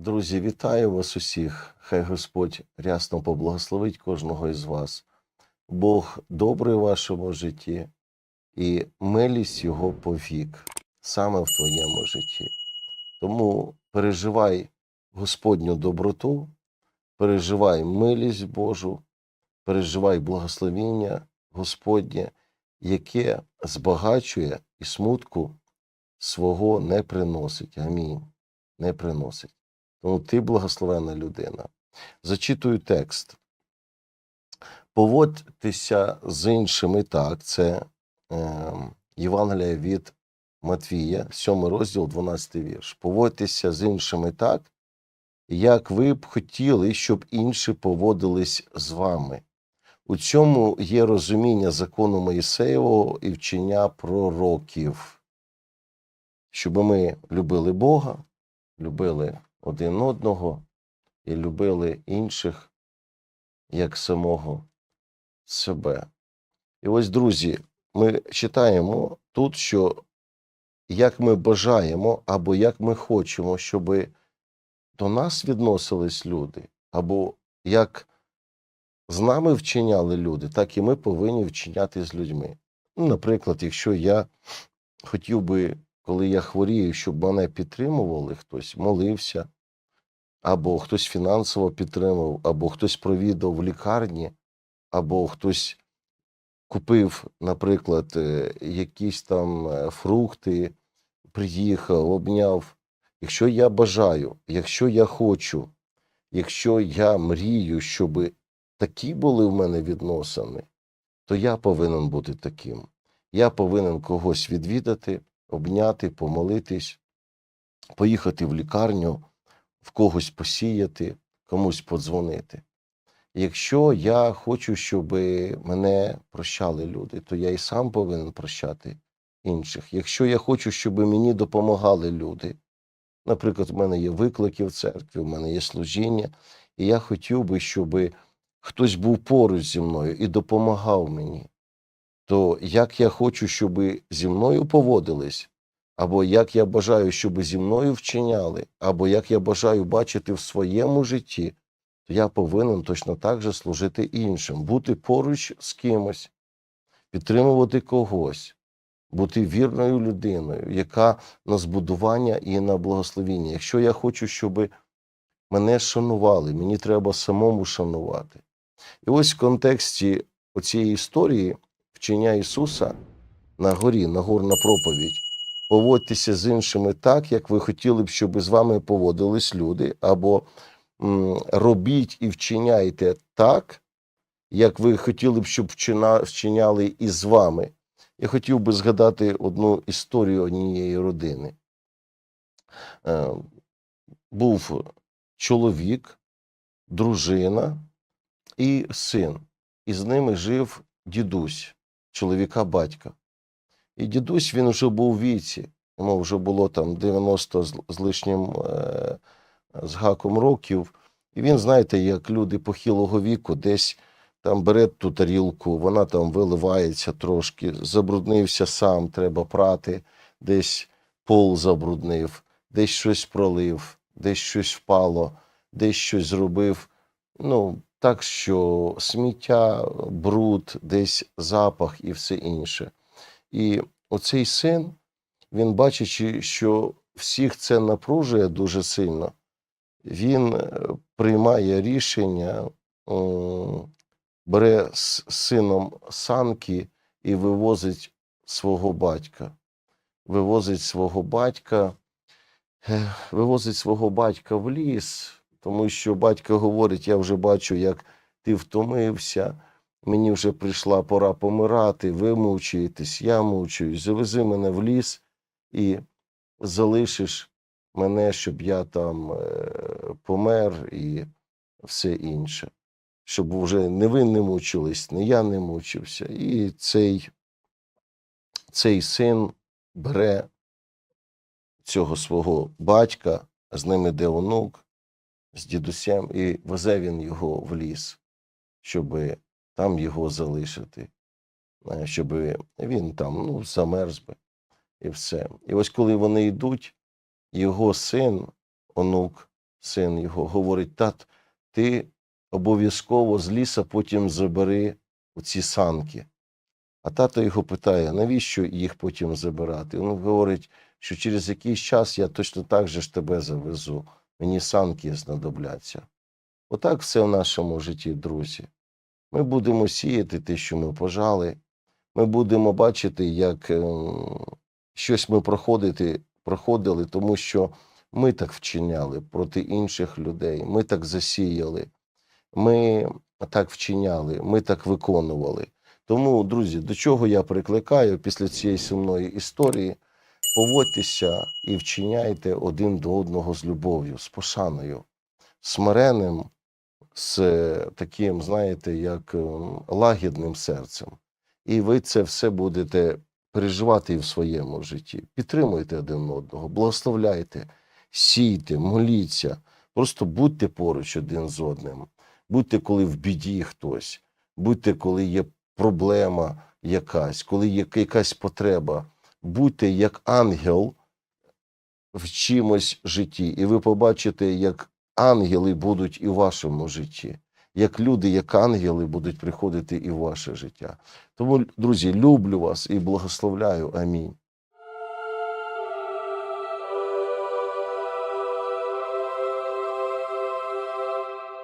Друзі, вітаю вас усіх. Хай Господь рясно поблагословить кожного із вас. Бог добрий в вашому житті, і милість Його повік саме в твоєму житті. Тому переживай Господню доброту, переживай милість Божу, переживай благословіння Господнє, яке збагачує і смутку свого не приносить. Амінь. Не приносить. Тому ти благословена людина. Зачитую текст. Поводьтеся з іншими так. Це е, Євангелія від Матвія, 7 розділ, 12 вірш. Поводьтеся з іншими так, як ви б хотіли, щоб інші поводились з вами. У цьому є розуміння закону Моїсеєвого і вчення пророків, щоб ми любили Бога, любили один одного і любили інших як самого себе. І ось, друзі, ми читаємо тут, що як ми бажаємо або як ми хочемо, щоб до нас відносились люди, або як з нами вчиняли люди, так і ми повинні вчиняти з людьми. Ну, наприклад, якщо я хотів би, коли я хворію, щоб мене підтримували, хтось молився, або хтось фінансово підтримав, або хтось провідав в лікарні, або хтось купив, наприклад, е, якісь там е, фрукти, приїхав, обняв. Якщо я бажаю, якщо я хочу, якщо я мрію, щоб такі були в мене відносини, то я повинен бути таким. Я повинен когось відвідати, обняти, помолитись, поїхати в лікарню, в когось посіяти, комусь подзвонити. Якщо я хочу, щоб мене прощали люди, то я і сам повинен прощати інших. Якщо я хочу, щоб мені допомагали люди, наприклад, в мене є виклики в церкві, в мене є служіння, і я хотів би, щоб хтось був поруч зі мною і допомагав мені, то як я хочу, щоб зі мною поводились, або як я бажаю, щоб зі мною вчиняли, або як я бажаю бачити в своєму житті, то я повинен точно так же служити іншим, бути поруч з кимось, підтримувати когось, бути вірною людиною, яка на збудування і на благословіння. Якщо я хочу, щоб мене шанували, мені треба самому шанувати. І ось в контексті цієї історії вчення Ісуса на горі, Нагорна проповідь. Поводьтеся з іншими так, як ви хотіли б, щоб з вами поводились люди, або робіть і вчиняйте так, як ви хотіли б, щоб вчиняли і з вами. Я хотів би згадати одну історію однієї родини. Е, був чоловік, дружина і син. І з ними жив дідусь, чоловіка батька. І дідусь він вже був у віці, йому вже було там 90 з, лишнім е, з гаком років. І він, знаєте, як люди похилого віку, десь там бере ту тарілку, вона там виливається трошки, забруднився сам, треба прати, десь пол забруднив, десь щось пролив, десь щось впало, десь щось зробив. Ну, так що сміття, бруд, десь запах і все інше. І оцей син, він бачачи, що всіх це напружує дуже сильно, він е, приймає рішення, бере з сином санки і вивозить свого батька. Вивозить свого батька, вивозить свого батька в ліс, тому що батько говорить: я вже бачу, як ти втомився. Мені вже прийшла пора помирати, ви мучаєтесь, я мучуюсь. Завези мене в ліс і залишиш мене, щоб я там е, помер і все інше. Щоб вже не ви не мучились, не я не мучився. І цей, цей син бере цього свого батька, з ним іде онук, з дідусем, і везе він його в ліс, щоби там його залишити, е, щоб він там ну, замерз би і все. І ось коли вони йдуть, його син, онук, син його, говорить: тат, ти обов'язково з ліса потім забери оці санки. А тато його питає, навіщо їх потім забирати? Він говорить, що через якийсь час я точно так же ж тебе завезу. Мені санки знадобляться. Отак все в нашому житті, друзі. Ми будемо сіяти те, що ми пожали. Ми будемо бачити, як ем, щось ми проходити, проходили, тому що ми так вчиняли проти інших людей, ми так засіяли, ми так вчиняли, ми так виконували. Тому, друзі, до чого я прикликаю після цієї сумної історії? Поводьтеся і вчиняйте один до одного з любов'ю, з пошаною, смиреним, з е, таким, знаєте, як ем, лагідним серцем. І ви це все будете переживати і в своєму житті. Підтримуйте один одного, благословляйте, сійте, моліться. Просто будьте поруч один з одним. Будьте, коли в біді хтось, будьте, коли є проблема якась, коли є якась потреба. Будьте як ангел в чимось житті, і ви побачите, як ангели будуть і в вашому житті, як люди, як ангели будуть приходити і в ваше життя. Тому, друзі, люблю вас і благословляю. Амінь.